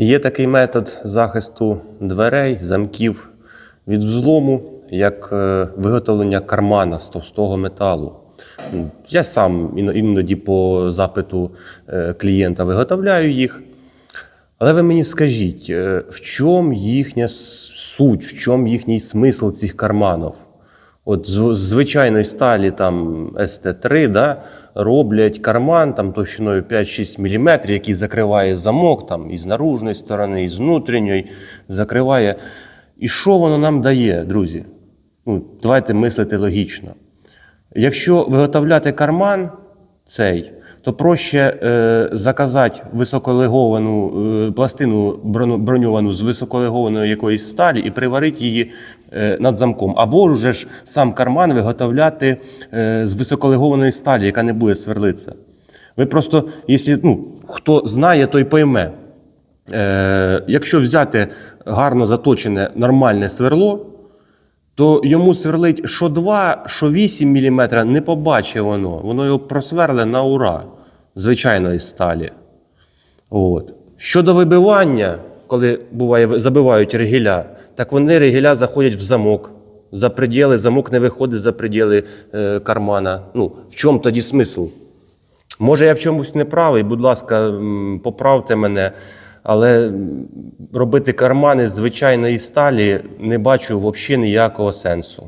Є такий метод захисту дверей, замків від взлому, як е, виготовлення кармана з товстого металу. Я сам іноді по запиту е, клієнта виготовляю їх. Але ви мені скажіть, е, в чому їхня суть, в чому їхній смисл цих карманів? От з звичайної сталі там СТ3 да, роблять карман там, товщиною 5-6 мм, який закриває замок там, і з наружної сторони, і з внутрішньої закриває. І що воно нам дає, друзі? Ну, давайте мислити логічно. Якщо виготовляти карман цей, то проще е, заказати високолеговану е, пластину брону- броньовану з високолегованої якоїсь сталі і приварити її над замком. Або вже ж сам карман виготовляти е, з високолегованої сталі, яка не буде сверлитися. Ви просто, якщо ну, хто знає, той пойме. Е, якщо взяти гарно заточене нормальне сверло, то йому сверлить що 2, що 8 мм, не побачить воно. Воно його просверле на ура звичайної сталі. От. Щодо вибивання, коли буває, забивають регіля, так вони регіля заходять в замок. За приділи, замок не виходить за приділи е, кармана. Ну, в чому тоді смисл? Може, я в чомусь не правий, будь ласка, поправте мене. Але робити кармани з звичайної сталі не бачу взагалі ніякого сенсу.